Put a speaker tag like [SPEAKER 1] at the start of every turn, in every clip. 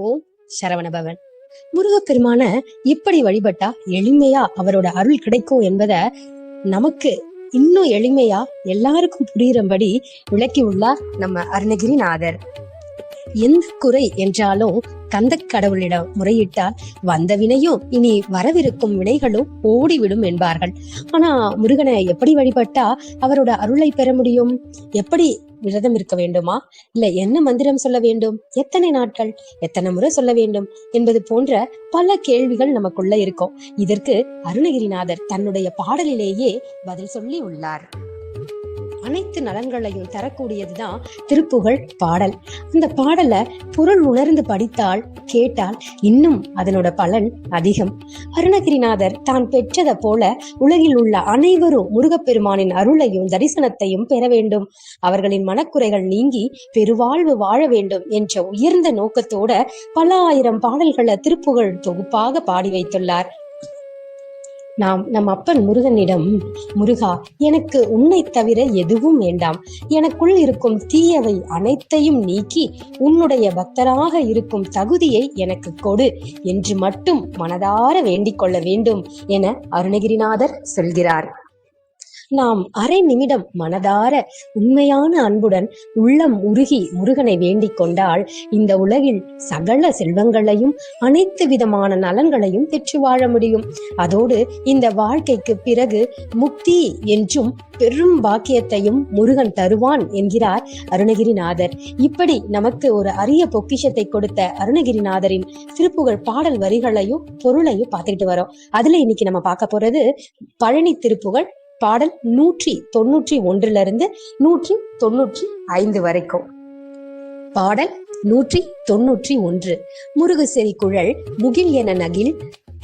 [SPEAKER 1] ஓம் சரவணபவன். முருகப்பெருமான இப்படி வழிபட்டா எளிமையா அவரோட அருள் கிடைக்கும் என்பத நமக்கு இன்னும் எளிமையா எல்லாருக்கும் புரியுறபடி விளக்கி உள்ளார் நம்ம அருணகிரிநாதர். எந்த குறை என்றாலும் கந்த கடவுளிடம் முறையிட்டால் வந்த வினையும் இனி வரவிருக்கும் வினைகளும் ஓடிவிடும் என்பார்கள். ஆனா முருகனை எப்படி வழிபட்டா அவரோட அருளை பெற முடியும்? எப்படி விரதம் இருக்க வேண்டுமா? இல்ல என்ன மந்திரம் சொல்ல வேண்டும்? எத்தனை நாட்கள் எத்தனை முறை சொல்ல வேண்டும்? என்பது போன்ற பல கேள்விகள் நமக்குள்ள இருக்கும். இதற்கு அருணகிரிநாதர் தன்னுடைய பாடலிலேயே பதில் சொல்லி உள்ளார். அனைத்து நலன்களையும் தரக்கூடியதுதான் திருப்புகழ் பாடல். அந்த பாடலை பொருள் உணர்ந்து படித்தால் கேட்டால் இன்னும் அதனோட பலன் அதிகம். அருணகிரிநாதர் தான் பெற்றதை போல உலகில் உள்ள அனைவரும் முருகப்பெருமானின் அருளையும் தரிசனத்தையும் பெற வேண்டும். அவர்களின் மனக்குறைகள் நீங்கி பெருவாழ்வு வாழ வேண்டும் என்ற உயர்ந்த நோக்கத்தோட பல ஆயிரம் பாடல்களை திருப்புகழ் தொகுப்பாக பாடி வைத்துள்ளார். நாம் நம் அப்பன் முருகனிடம் முருகா எனக்கு உன்னை தவிர எதுவும் வேண்டாம். எனக்குள் இருக்கும் தீயவை அனைத்தையும் நீக்கி உன்னுடைய பக்தராக இருக்கும் தகுதியை எனக்கு கொடு. என்று மட்டும் மனதார வேண்டிக் கொள்ள வேண்டும் என அருணகிரிநாதர் சொல்கிறார். நாம் அரை நிமிடம் மனதார உண்மையான அன்புடன் உள்ளம் உருகி முருகனை வேண்டிக் கொண்டால் இந்த உலகில் சகல செல்வங்களையும் அனைத்து விதமான நலன்களையும் பெற்று வாழ முடியும். அதோடு இந்த வாழ்க்கைக்கு பிறகு முக்தி என்றும் பெரும் பாக்கியத்தையும் முருகன் தருவான் என்கிறார் அருணகிரிநாதர். இப்படி நமக்கு ஒரு அரிய பொக்கிஷத்தை கொடுத்த அருணகிரிநாதரின் திருப்புகழ் பாடல் வரிகளையும் பொருளையும் பார்த்துக்கிட்டு வரோம். அதுல இன்னைக்கு நம்ம பார்க்க போறது பழனி திருப்புகழ் பாடல் நூற்றி தொண்ணூற்றி ஒன்றுல இருந்து நூற்றி தொண்ணூற்றி ஐந்து வரைக்கும். பாடல் நூற்றி தொண்ணூற்றி ஒன்று. முருகுசெறி குழல் முகில் என நகில்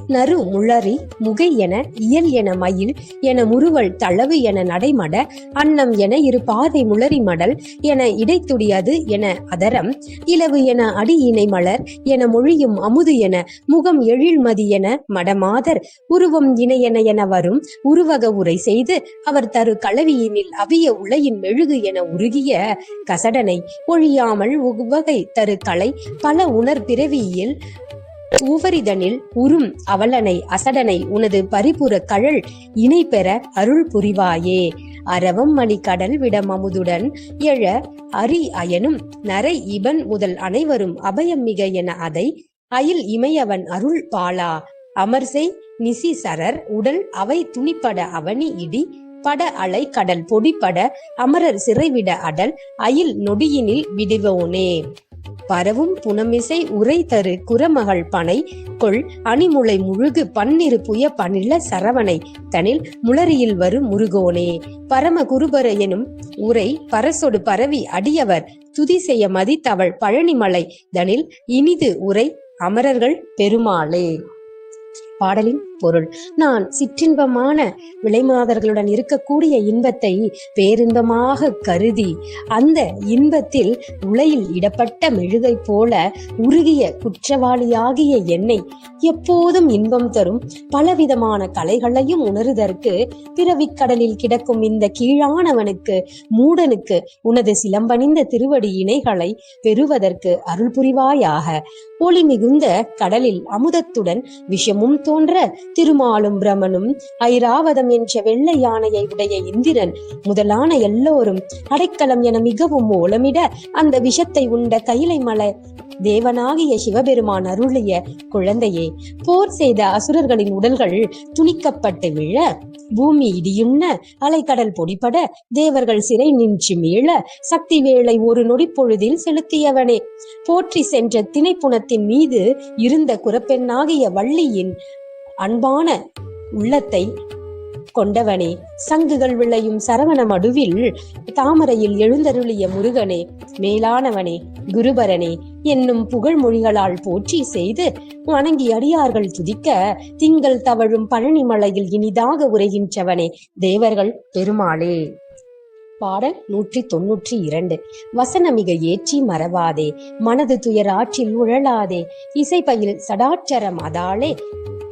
[SPEAKER 1] நறு முளரி முகை என இயல் என மயில் என முறுவல் தளவு என நடைமட அன்னம் என இரு பாதை முளரி மடல் என இடைத்துடியது என அதரம் இலவு என அடி இணை மலர் என மொழியும் அமுது என முகம் எழில்மதி என மடமாதர் உருவம் இணையென என வரும் உருவக உரை செய்து அவர் தரு களவியினில் அவிய உலையின் மெழுகு என உருகிய கசடனை ஒழியாமல் உவகை தரு கலை பல உணர் பிறவியில் ஊவரிதனில் உறும் அவலனை அசடனை உனது பரிபுற கழல் இணை பெற அருள் புரிவாயே. அரவம் மணி கடல் விடமமுதுடன் எழ அரி அயனும் நரை இபன் முதல் அனைவரும் அபயம் மிக என அதை அயில் இமையவன் அருள் பாலா. அமர்செய் நிசி சரர் உடல் அவை துணிப்பட அவனி இடி பட அலை கடல் பொடிப்பட அமரர் சிறைவிட அடல் அயில் நொடியினில் விடுவோனே. பரவும் புனமிசை உரை தரு குரமகள் பனை கொள் அணிமுளை முழுகு பன்னிரு புய பனில சரவணை தனில் முளரியில் வரும் முருகோனே. பரம குருபர எனும் உரை பரசொடு பரவி அடியவர் துதி செய்ய மதித்தவள் பழனிமலை தனில் இனிது உரை அமரர்கள் பெருமாளே. பாடலின் பொருள். நான் சிற்றின்பமான விலைமாதர்களுடன் இருக்கக்கூடிய இன்பத்தை பேரின்பமாக கருதி அந்த இன்பத்தில் உலையில் இடப்பட்ட மெழுகை போல உருகிய குற்றவாளியாகிய என்னை எப்போதும் இன்பம் தரும் பலவிதமான கலைகளையும் உணருதற்கு பிறவிக்கடலில் கிடக்கும் இந்த கீழானவனுக்கு மூடனுக்கு உனது சிலம்பணிந்த திருவடி இணைகளை பெறுவதற்கு அருள் புரிவாயாக. ஒளி மிகுந்த கடலில் அமுதத்துடன் விஷமும் தோன்ற திருமாலும் பிரமனும் ஐராவதம் என்ற வெள்ளை யானையை உடைய இந்திரன் முதலான எல்லோரும் அடைக்கலம் என மிகவும் ஓலமிட அந்த விஷத்தை உண்ட கைலை மலை தேவனாகிய சிவபெருமான் அருளிய குழந்தையே போர் செய்த அசுரர்களின் உடல்கள் துணிக்கப்பட்டு விழ பூமி இடியுண்ண அலைக்கடல் பொடிபட தேவர்கள் சிறை நின்று மீள சக்தி வேளை ஒரு நொடிப்பொழுதில் செலுத்தியவனே. போற்றி சென்ற திணைப்புணத்தின் மீது இருந்த குரப்பெண்ணாகிய வள்ளியின் அன்பான உள்ளத்தை கொண்டவனே சங்குகள் விளையும் சரவண மடுவில் தாமரையில் எழுந்தருளிய முருகனே மேலானவனே குருபரனே என்னும் புகழ் மொழிகளால் போற்றி செய்து வணங்கி அடியார்கள் துதிக்க திங்கள் தவழும் பழனிமலையில் இனிதாக உரைகின்றவனே தேவர்கள் பெருமாளே. பாடல் நூற்றி தொன்னூற்றி இரண்டு. வசனமிக ஏற்றி மறவாதே மனது துயர் ஆற்றில் உழலாதே இசைப்பயில் சடாச்சரம் அதாலே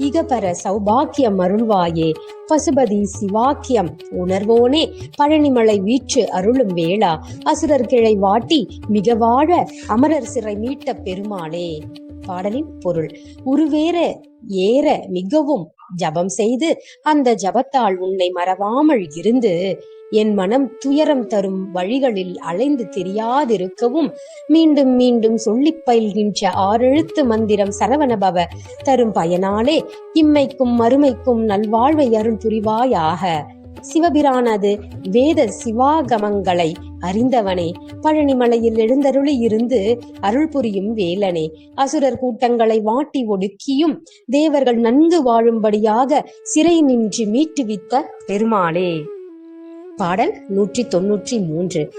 [SPEAKER 1] இகபர சௌபாக்கியம் அருள்வாயே. பசுபதி சிவாக்கியம் உணர்வோனே பழனிமலை வீச்சு அருளும் வேளா. அசுரர் கிளை வாட்டி மிக வாழ அமரர் சிறை மீட்ட பெருமாளே. பாடலின் பொருள் உருவேற ஏற மிகவும் ஜபம் செய்து அந்த ஜபத்தால் உன்னை மறவாமல் இருந்து என் மனம் துயரம் தரும் வழிகளில் அலைந்து தெரியாதிருக்கவும் மீண்டும் மீண்டும் சொல்லி பயில்கின்ற ஆறெழுத்து மந்திரம் சரவணபவ தரும் பயனாலே இம்மைக்கும் மறுமைக்கும் நல்வாழ்வை அருள் புரிவாயாக. சிவபிரானது வேத சிவாகமங்களை அறிந்தவனே. பழனிமலையில் எழுந்தருளி இருந்து அருள் புரியும் வேலனே. அசுரர் கூட்டங்களை வாட்டி ஒடுக்கியும் தேவர்கள் நன்கு வாழும்படியாக சிறை நின்று மீட்டுவித்த பெருமாளே. பாடல் நூற்றி தொன்னூற்றி மூன்று.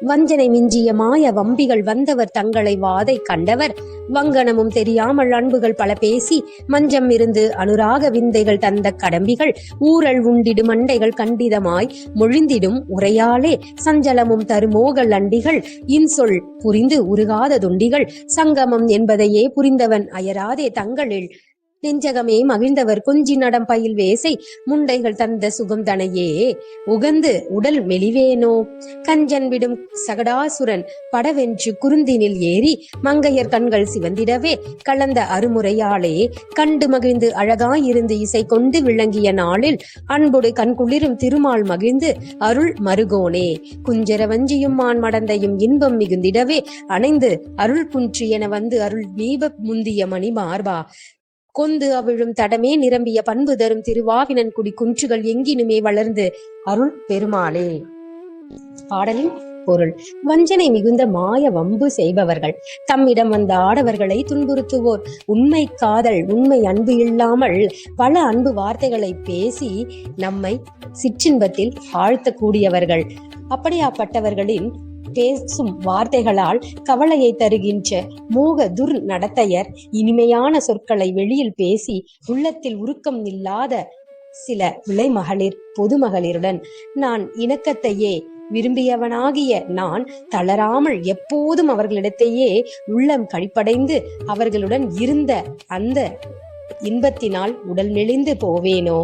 [SPEAKER 1] வஞ்சனை மிஞ்சிய மாய வம்பிகள் வந்தவர் தங்களை வாதை கண்டவர். வங்கனமும் தெரியாமல் அன்புகள் பல பேசி மஞ்சம் இருந்து அனுராக விந்தைகள் தந்த கடம்பிகள் ஊரல் உண்டிடு மண்டைகள் கண்டிதமாய் மொழிந்திடும் உரையாலே சஞ்சலமும் தருமோகல் அண்டிகள் இன்சொல் புரிந்து உருகாத துண்டிகள் சங்கமம் என்பதையே புரிந்தவன் அயராதே தங்களில் நெஞ்சகமே மகிழ்ந்தவர் கொஞ்சி நடம் பயில் வேசை முண்டைகள் தந்த சுகம் தனையே. உகந்து உடல் மெலிவேனோ? கஞ்சன் விடும் சகடாசுரன் படவென்று குருந்தினில் ஏறி மங்கையர் கண்கள் சிவந்திடவே கலந்த அருமுறையாலே கண்டு மகிழ்ந்து அழகாயிருந்து இசை கொண்டு விளங்கிய நாளில் அன்புடு கண்குளிரும் திருமால் மகிழ்ந்து அருள் மருகோனே. குஞ்சர வஞ்சியும் மான் மடந்தையும் இன்பம் மிகுந்திடவே அணைந்து அருள் குன்று என வந்து அருள் தீப முந்திய மணி மார்பா கொந்து அவிழும் தடமே நிரம்பிய பண்பு தரும் திருவாவினன் குடி குன்றுகள் எங்கினுமே வளர்ந்து அருள் பெருமாளே. பாடலின் பொருள். வஞ்சனை மிகுந்த மாய வம்பு செய்பவர்கள். தம்மிடம் வந்த ஆடவர்களை துன்புறுத்துவோர். உண்மை காதல் உண்மை அன்பு இல்லாமல் பல அன்பு வார்த்தைகளை பேசி நம்மை சிற்றின்பத்தில் ஆழ்த்தக்கூடியவர்கள். அப்படியாப்பட்டவர்களின் பேசும் வார்த்தைகளால் கவலையை தருகின்ற மோக துர் நடத்தையர் இனிமையான சொற்களை வெளியில் பேசி உள்ளத்தில் உருக்கம் இல்லாத சில விளைமகளிர் பொதுமகளிருடன் நான் இணக்கத்தையே விரும்பியவனாகிய நான் தளராமல் எப்போதும் அவர்களிடத்தையே உள்ளம் கழிப்படைந்து அவர்களுடன் இருந்த அந்த இன்பத்தினால் உடல் நெளிந்து போவேனோ?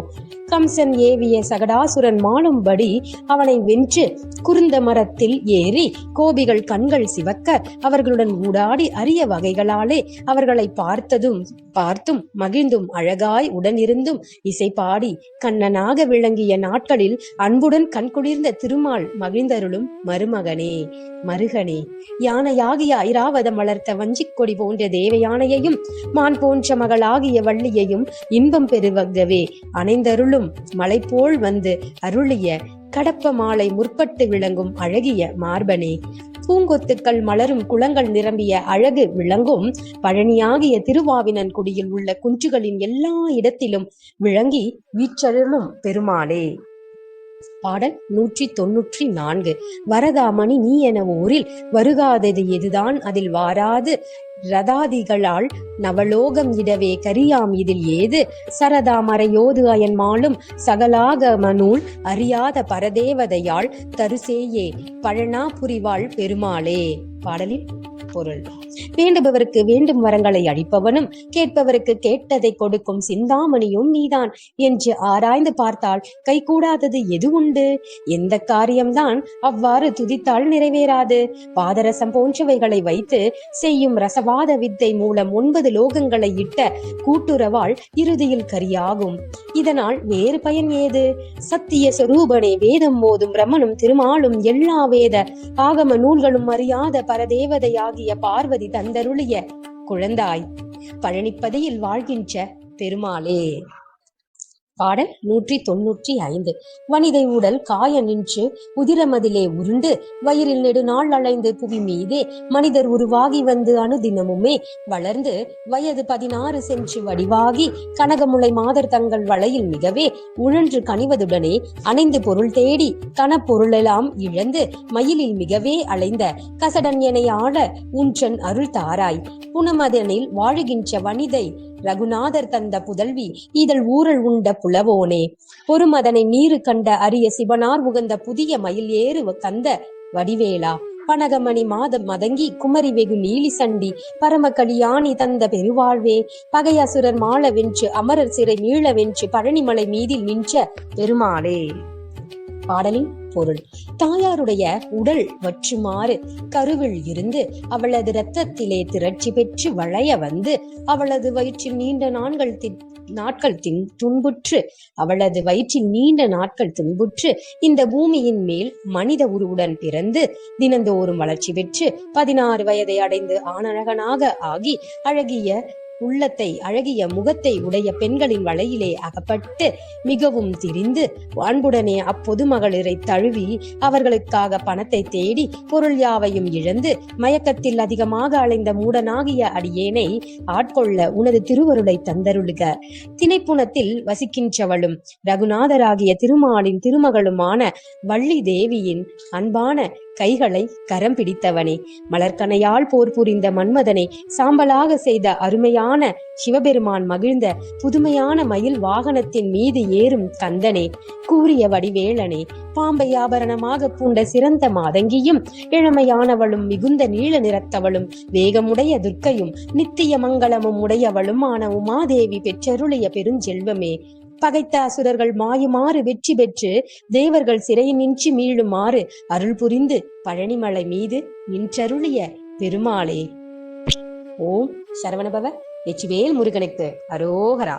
[SPEAKER 1] கம்சன் ஏவிய சகடாசுரன் மாளும்படி அவனை வென்று குருந்த மரத்தில் ஏறி கோபிகள் கண்கள் சிவக்க அவர்களுடன் ஊடாடி அரிய வகைகளாலே அவர்களை பார்த்ததும் பார்த்தும் மகிழ்ந்தும் அழகாய் உடனிருந்தும் இசை பாடி கண்ணனாக விளங்கிய நாட்களில் அன்புடன் கண்குளிர்ந்த திருமால் மகிழ்ந்தருளும் மருமகனே மருகனே. யானையாகிய ஐராவதம் வளர்த்த வஞ்சிக் கொடி போன்ற தேவயானையையும் மான் போன்ற மகளாகிய வள்ளியையும் இன்பம் பெறுவகவே அனைந்தருளும் அணைந்தருளும் மலை போல் வந்து அருளிய கடப்ப மாலை முற்பட்டு விளங்கும் அழகிய மார்பனே. பூங்கொத்துக்கள் மலரும் குளங்கள் நிரம்பிய அழகு விளங்கும் பழனியாகிய திருவாவினன் குடியில் உள்ள குன்றுகளின் எல்லா இடத்திலும் விளங்கி வீச்சருளும் பெருமாளே. பாடல் நூற்றி தொன்னூற்றி நான்கு வரதாமணி நீ என ஊரில் வருகாதது எதுதான்? அதில் வாராது ரதாதிகளால் நவலோகம் இடவே கரியாம் இதில் ஏது? சரதா மறையோது அயன்மாலும் சகலாக மனூல் அறியாத பரதேவதையாள் தருசேயே பழனா புரிவாள் பெருமாளே. பாடலின் பொருள். வேண்டுபவருக்கு வேண்டும் வரங்களை அளிப்பவனும் கேட்பவருக்கு கேட்டதை கொடுக்கும் சிந்தாமணியும் நீதான் என்று ஆராய்ந்து பார்த்தால் கைகூடாதது எது உண்டு? எந்த காரியம்தான் அவ்வாறு துதித்தால் நிறைவேறாது? பாதரசம் போன்றவைகளை வைத்து செய்யும் ரசவாத வித்தை மூலம் ஒன்பது லோகங்களை இட்ட கூட்டுறவால் இறுதியில் கரியாகும். இதனால் வேறு பயன் ஏது? சத்திய சொரூபனே வேதம் போதும் பிரமனும் திருமாலும் எல்லா வேத ஆகம நூல்களும் அறியாத பரதேவதையாகிய பார்வதி தந்தருளிய குழந்தாய். பழனிப்பதியில் வாழ்கின்ற பெருமாளே. பாடல் நூற்றி தொன்னூற்றி ஐந்து. வனிதை உடல் காய நின்று உதிரமதிலே உருண்டு வயிறில் நெடுநாள் அலைந்து புவி மீதே மனிதர் உருவாகி வந்து அனுதினமுமே வளர்ந்து வயது பதினாறு சென்று வடிவாகி கனகமுலை மாதர் தங்கள் வலையில் மிகவே உழன்று கனிவதுடனே அணைந்து பொருள் தேடி கனப்பொருளெல்லாம் இழந்து மயிலில் மிகவே அலைந்த கசடன் என ஆள உன்றன் அருள் தாராய். புனமதனில் வாழுகின்ற வனிதை ரகுநாதர் தந்த புதல்வி இதழ் ஊரல் உண்ட புலவோனே பொறுமதனை நீரு கண்ட அரிய சிவனார் உகந்த புதிய மயில் ஏறு கந்த வடிவேலா. பனகமணி மாதம் மதங்கி குமரி வெகு நீலி சண்டி பரம கலியாணி தந்த பெருவாழ்வே பகையசுரர் மாள வென்று அமரர் சிறை மீள வென்று பழனிமலை மீதில் நின்ற பெருமாளே. பாடலின் பொருள். தாயாருடைய உடல் வற்றுமாறு கருவில் இருந்து அவளது இரத்தத்திலே திரட்சி பெற்று வளைய வந்து அவளது வயிற்றில் நீண்ட நாட்கள் நாட்கள் தின் துன்புற்று அவளது வயிற்றில் நீண்ட நாட்கள் துன்புற்று இந்த பூமியின் மேல் மனித உருவுடன் பிறந்து தினந்தோறும் வளர்ச்சி பெற்று பதினாறு வயதை அடைந்து ஆணழகனாக ஆகி அழகிய உள்ளத்தை அழகிய முகத்தை உடைய பெண்களின் வலையிலே அகப்பட்டு மிகவும் திரிந்து அன்புடனே அப்பொது மகளிரை தழுவி அவர்களுக்காக பணத்தை தேடி பொருள் யாவையும் இழந்து மயக்கத்தில் அதிகமாக அலைந்த மூடனாகிய அடியேனை ஆட்கொள்ள உனது திருவருளை தந்தருளுக. திணைப்புணத்தில் வசிக்கின்றவளும் ரகுநாதராகிய திருமாலின் திருமகளுமான வள்ளி தேவியின் அன்பான கைகளை கரம் பிடித்தவனே. மலர்கனையால் போர் புரிந்த மன்மதனை சாம்பலாக செய்த அருமையான சிவபெருமான் மகிழ்ந்த புதுமையான மயில் வாகனத்தின் மீது ஏறும் கந்தனே கூறிய வடிவேலனே பாம்பை ஆபரணமாக பூண்ட சிறந்த மாதங்கியும் இளமையானவளும் மிகுந்த நீல நிறத்தவளும் வேகமுடைய துர்க்கையும் நித்திய மங்களமும் உடையவளும் ஆன உமாதேவி பெற்றருளிய பெருஞ்செல்வமே. பகைத்த அசுரர்கள் மாயுமாறு வெற்றி பெற்று தேவர்கள் சிறையில் நின்று மீளுமாறு அருள் புரிந்து பழனிமலை மீது நின்றருளிய பெருமாளே. ஓம் சரவணபவ வெற்றிவேல் முருகனுக்கு அரோகரா.